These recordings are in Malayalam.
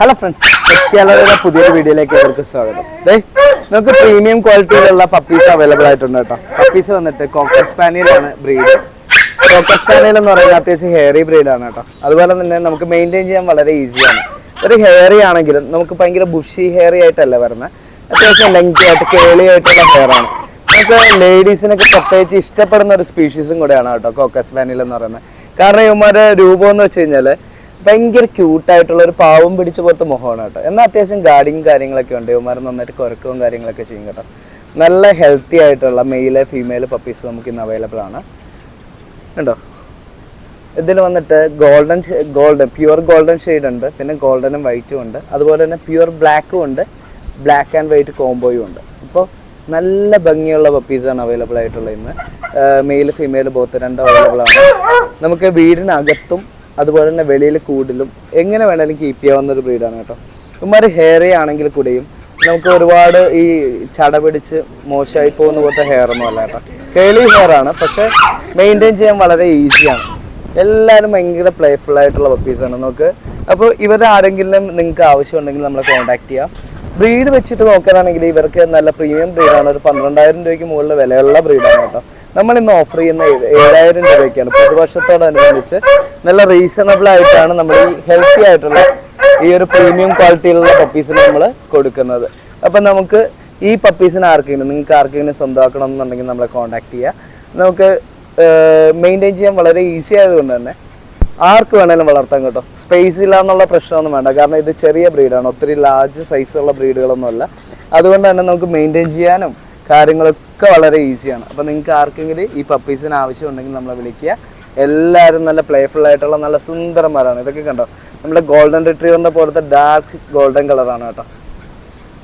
ഹലോ ഫ്രണ്ട്സ് എക്സ്കാലറിയുടെ പുതിയൊരു വീഡിയോയിലേക്ക് അവർക്ക് സ്വാഗതം. നമുക്ക് പ്രീമിയം ക്വാളിറ്റിയിലുള്ള പപ്പീസ് അവൈലബിൾ ആയിട്ടുണ്ട് കേട്ടോ. പപ്പീസ് വന്നിട്ട് കോക്കർ സ്പാനിയലാണ് ബ്രീഡ് കോക്കർ സ്പാനിയൽ എന്ന് പറയുന്നത് അത്യാവശ്യം ഹെയറി ബ്രീഡാണ് കേട്ടോ. അതുപോലെ തന്നെ നമുക്ക് മെയിന്റെയിൻ ചെയ്യാൻ വളരെ ഈസിയാണ് ഒരു ഹെയറി ആണെങ്കിലും നമുക്ക് ഭയങ്കര ബുഷി ഹെയറി ആയിട്ടല്ല വരുന്നത്. അത്യാവശ്യം ലെങ്ത് ആയിട്ട് കേളി ആയിട്ടുള്ള ഹെയർ ആണ്. നമുക്ക് ലേഡീസിനൊക്കെ പ്രത്യേകിച്ച് ഇഷ്ടപ്പെടുന്ന ഒരു സ്പീഷീസും കൂടെയാണ് കേട്ടോ കോക്കസ് സ്പാനിയൽ എന്ന് പറയുന്നത്. കാരണം ഇവന്മാരുടെ രൂപം എന്ന് വെച്ച് കഴിഞ്ഞാൽ ഭയങ്കര ക്യൂട്ടായിട്ടുള്ള ഒരു പാവം പിടിച്ച പോലത്തെ മുഖമാണ് കേട്ടോ. എന്നാൽ അത്യാവശ്യം ഗാർഡിങ് കാര്യങ്ങളൊക്കെ ഉണ്ട്. ഇവന്മാർ നന്നായിട്ട് കുരക്കവും കാര്യങ്ങളൊക്കെ ചെയ്യും കേട്ടോ. നല്ല ഹെൽത്തി ആയിട്ടുള്ള മെയിൽ ഫീമെയിൽ പപ്പീസ് നമുക്ക് ഇന്ന് അവൈലബിൾ ആണ്. ഉണ്ടോ ഇതിൽ വന്നിട്ട് golden golden pure golden shade ഉണ്ട്. പിന്നെ ഗോൾഡനും വൈറ്റും ഉണ്ട്. അതുപോലെ തന്നെ പ്യുവർ ബ്ലാക്കും ഉണ്ട്. ബ്ലാക്ക് ആൻഡ് വൈറ്റ് കോംബോയും ഉണ്ട്. അപ്പോൾ നല്ല ഭംഗിയുള്ള പപ്പീസാണ് അവൈലബിൾ ആയിട്ടുള്ളത് ഇന്ന്. മെയിൽ ഫീമെയിൽ ബോത്ത് രണ്ടും അവൈലബിൾ ആണ്. നമുക്ക് വീടിനകത്തും അതുപോലെ തന്നെ വെളിയിൽ കൂടിലും എങ്ങനെ വേണമെങ്കിലും കീപ്പ് ചെയ്യാവുന്ന ഒരു ബ്രീഡാണ് കേട്ടോ. ഇമാര് ഹെയർ ആണെങ്കിൽ കൂടെയും നമുക്ക് ഒരുപാട് ഈ ചട പിടിച്ച് മോശമായി പോകുന്ന പോലത്തെ ഹെയർ ഒന്നും അല്ല കേട്ടോ. കേളി ഹെയർ ആണ് പക്ഷെ മെയിന്റെയിൻ ചെയ്യാൻ വളരെ ഈസിയാണ് എല്ലാവരും ഭയങ്കര പ്ലേഫുൾ ആയിട്ടുള്ള പപ്പീസാണ് നമുക്ക്. അപ്പോൾ ഇവരുടെ ആരെങ്കിലും നിങ്ങൾക്ക് ആവശ്യമുണ്ടെങ്കിൽ നമ്മളെ കോൺടാക്ട് ചെയ്യാം. ബ്രീഡ് വെച്ചിട്ട് നോക്കാനാണെങ്കിൽ ഇവർക്ക് നല്ല പ്രീമിയം ബ്രീഡാണ് ഒരു പന്ത്രണ്ടായിരം രൂപയ്ക്ക് മുകളിൽ വിലയുള്ള ബ്രീഡാണ് കേട്ടോ. നമ്മൾ ഇന്ന് ഓഫർ ചെയ്യുന്ന ഏഴായിരം രൂപയ്ക്കാണ്. പുതുവർഷത്തോടനുബന്ധിച്ച് നല്ല റീസണബിൾ ആയിട്ടാണ് നമ്മൾ ഈ ഹെൽത്തി ആയിട്ടുള്ള ഈ ഒരു പ്രീമിയം ക്വാളിറ്റിയിലുള്ള പപ്പീസിന് നമ്മൾ കൊടുക്കുന്നത്. അപ്പം നമുക്ക് ഈ പപ്പീസിന് ആർക്കെങ്കിലും നിങ്ങൾക്ക് ആർക്കെങ്കിലും സ്വന്തമാക്കണം എന്നുണ്ടെങ്കിൽ നമ്മളെ കോൺടാക്ട് ചെയ്യുക നമുക്ക് മെയിന്റെയിൻ ചെയ്യാൻ വളരെ ഈസി ആയതുകൊണ്ട് തന്നെ ആർക്ക് വേണേലും വളർത്താൻ കേട്ടോ. സ്പേസ് ഇല്ല എന്നുള്ള പ്രശ്നമൊന്നും വേണ്ട. കാരണം ഇത് ചെറിയ ബ്രീഡാണ് ഒത്തിരി ലാർജ് സൈസുള്ള ബ്രീഡുകളൊന്നും അല്ല അതുകൊണ്ട് തന്നെ നമുക്ക് മെയിന്റെയിൻ ചെയ്യാനും കാര്യങ്ങളൊക്കെ വളരെ ഈസിയാണ് അപ്പോൾ നിങ്ങൾക്ക് ആർക്കെങ്കിലും ഈ പപ്പീസിന് ആവശ്യമുണ്ടെങ്കിൽ നമ്മളെ വിളിക്കുക. എല്ലാവരും നല്ല പ്ലേഫുൾ ആയിട്ടുള്ള നല്ല സുന്ദരന്മാരാണ്. ഇതൊക്കെ കണ്ടോ? നമ്മുടെ ഗോൾഡൻ റിട്രീവറിന്റെ പോലത്തെ ഡാർക്ക് ഗോൾഡൻ കളറാണ് കേട്ടോ.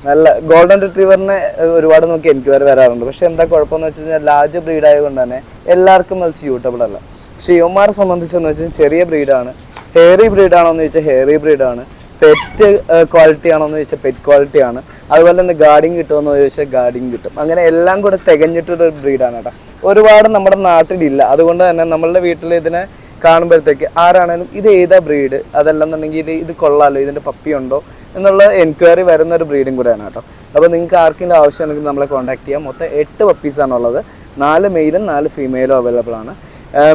നല്ല ഗോൾഡൻ റിട്രീവറിനെ ഒരുപാട് നോക്കി എനിക്ക് വരെ വരാറുണ്ട്. പക്ഷെ എന്താ കുഴപ്പമെന്ന് വെച്ച് കഴിഞ്ഞാൽ ലാർജ് ബ്രീഡ് ആയതുകൊണ്ട് തന്നെ എല്ലാവർക്കും അത് സ്യൂട്ടബിൾ അല്ല. പക്ഷേ യുവമാരെ സംബന്ധിച്ചെന്ന് വെച്ചാൽ ചെറിയ ബ്രീഡാണ് ഹെയറി ബ്രീഡാണോ എന്ന് ചോദിച്ചാൽ ഹെയറി ബ്രീഡാണ് പെറ്റ് ക്വാളിറ്റി ആണോ എന്ന് ചോദിച്ചാൽ പെറ്റ് ക്വാളിറ്റി ആണ്. അതുപോലെ തന്നെ ഗാർഡിങ് കിട്ടുമെന്ന് ചോദിച്ചാൽ ഗാർഡിങ് കിട്ടും. അങ്ങനെ എല്ലാം കൂടെ തികഞ്ഞിട്ടൊരു ബ്രീഡാണ് കേട്ടോ. ഒരുപാട് നമ്മുടെ നാട്ടിലില്ല അതുകൊണ്ട് തന്നെ നമ്മളുടെ വീട്ടിൽ ഇതിനെ കാണുമ്പോഴത്തേക്ക് ആരാണേലും ഇത് ഏതാ ബ്രീഡ് അതല്ലെന്നുണ്ടെങ്കിൽ ഇത് ഇത് കൊള്ളാലോ? ഇതിന്റെ പപ്പി ഉണ്ടോ? എന്നുള്ള എൻക്വയറി വരുന്ന ഒരു ബ്രീഡും കൂടെയാണ് കേട്ടോ. അപ്പോൾ നിങ്ങൾക്ക് ആർക്കെങ്കിലും ആവശ്യമുണ്ടെങ്കിൽ നമ്മളെ കോൺടാക്ട് ചെയ്യാം. മൊത്തം എട്ട് പപ്പീസാണുള്ളത് നാല് മെയിലും നാല് ഫീമെയിലും അവൈലബിൾ ആണ്.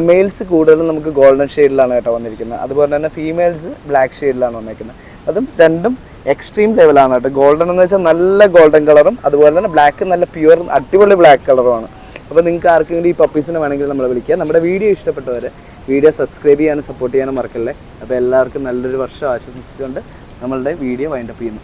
മെയിൽസ് കൂടുതലും നമുക്ക് ഗോൾഡൻ ഷെയ്ഡിലാണ് കേട്ടോ വന്നിരിക്കുന്നത്. അതുപോലെ തന്നെ ഫീമെയിൽസ് ബ്ലാക്ക് ഷെയ്ഡിലാണ് വന്നിരിക്കുന്നത് അതും രണ്ടും എക്സ്ട്രീം ലെവലാണ് കേട്ടോ. ഗോൾഡൻ എന്ന് വെച്ചാൽ നല്ല ഗോൾഡൻ കളറും അതുപോലെ തന്നെ ബ്ലാക്ക് നല്ല പ്യുവർ അടിപൊളി ബ്ലാക്ക് കളറുമാണ് അപ്പോൾ നിങ്ങൾക്ക് ആർക്കെങ്കിലും ഈ പപ്പീസിനെ വേണമെങ്കിൽ നമ്മളെ വിളിക്കുക നമ്മുടെ വീഡിയോ ഇഷ്ടപ്പെട്ടവർ വീഡിയോ സബ്സ്ക്രൈബ് ചെയ്യാനും സപ്പോർട്ട് ചെയ്യാനും മറക്കല്ലേ? അപ്പോൾ എല്ലാവർക്കും നല്ലൊരു വർഷം ആശംസിച്ചുകൊണ്ട് നമ്മളുടെ വീഡിയോ വൈൻഡപ്പ് ചെയ്യുന്നു.